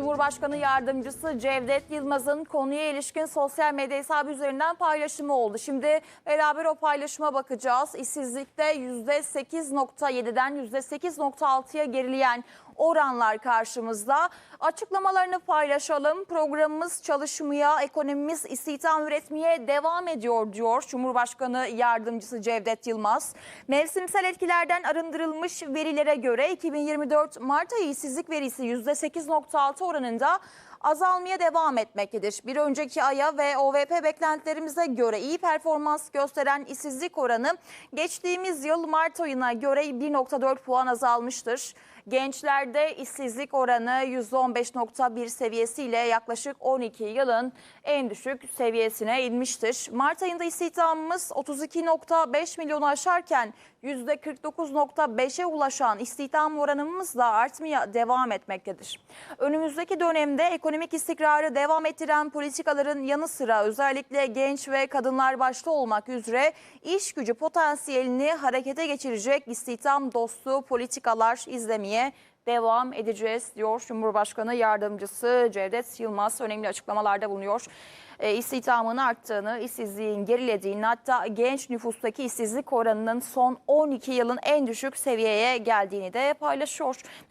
Cumhurbaşkanı Yardımcısı Cevdet Yılmaz'ın konuya ilişkin sosyal medya hesabı üzerinden paylaşımı oldu. Şimdi beraber o paylaşıma bakacağız. İşsizlikte %8.7'den %8.6'ya gerileyen oranlar karşımızda. Açıklamalarını paylaşalım. Programımız çalışmaya, ekonomimiz istihdam üretmeye devam ediyor diyor Cumhurbaşkanı Yardımcısı Cevdet Yılmaz. Mevsimsel etkilerden arındırılmış verilere göre 2024 Mart ayı işsizlik verisi %8.6 떠오르는 자 azalmaya devam etmektedir. Bir önceki aya ve OVP beklentilerimize göre iyi performans gösteren işsizlik oranı geçtiğimiz yıl Mart ayına göre 1.4 puan azalmıştır. Gençlerde işsizlik oranı %15.1 seviyesiyle yaklaşık 12 yılın en düşük seviyesine inmiştir. Mart ayında istihdamımız 32.5 milyonu aşarken %49.5'e ulaşan istihdam oranımız da artmaya devam etmektedir. Önümüzdeki dönemde ekonomik istikrarı devam ettiren politikaların yanı sıra özellikle genç ve kadınlar başta olmak üzere iş gücü potansiyelini harekete geçirecek istihdam dostu politikalar izlemeye devam edeceğiz diyor Cumhurbaşkanı Yardımcısı Cevdet Yılmaz önemli açıklamalarda bulunuyor. E, istihdamın arttığını, işsizliğin gerilediğini hatta genç nüfustaki işsizlik oranının son 12 yılın en düşük seviyeye geldiğini de paylaşıyor.